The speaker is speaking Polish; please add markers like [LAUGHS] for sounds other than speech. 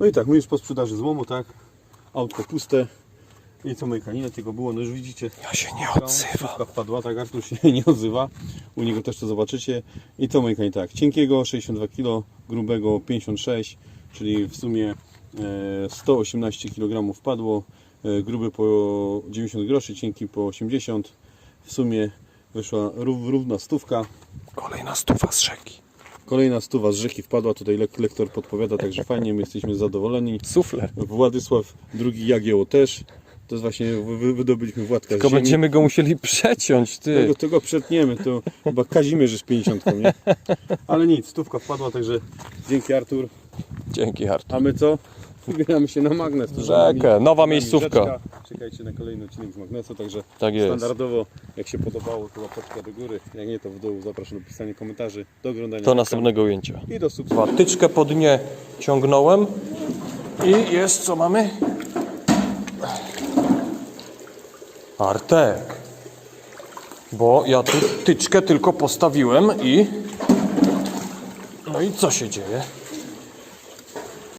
No i tak, my już po sprzedaży złomu, tak? Autko puste. I co myka, nie tylko było, no już widzicie. Ja się nie. Stówka wpadła, tak, Artur się [LAUGHS] nie odzywa. U niego też to zobaczycie. I to myka i tak, cienkiego 62 kg, grubego 56, czyli w sumie e, 118 kg wpadło. E, gruby po 90 groszy, cienki po 80. W sumie wyszła rów, równa stówka. Kolejna stuwa z rzeki. Kolejna stuwa z rzeki wpadła, tutaj lek- lektor podpowiada, także fajnie, my jesteśmy zadowoleni. Sufler. Władysław II Jagiełło też. To jest właśnie, wy- wydobyliśmy Władka Tylko będziemy go musieli przeciąć, ty. Tego, tego przetniemy, to chyba Kazimierz z 50, nie? Ale nic, stówka wpadła, także dzięki Artur. Dzięki, Artur. A my co? [LAUGHS] Wybieramy się na magnes. Rzekę, nowa miejscówka. Czekajcie na kolejny odcinek z magnesu, także Tak jest. standardowo, jak się podobało, to łapeczka do góry. Jak nie, to w dół zapraszam do pisania komentarzy, do oglądania. Do na następnego ujęcia. I do subskrypcji. Tyczkę po dnie ciągnąłem i jest co mamy? Artek. Bo ja tu tyczkę tylko postawiłem i... No i co się dzieje?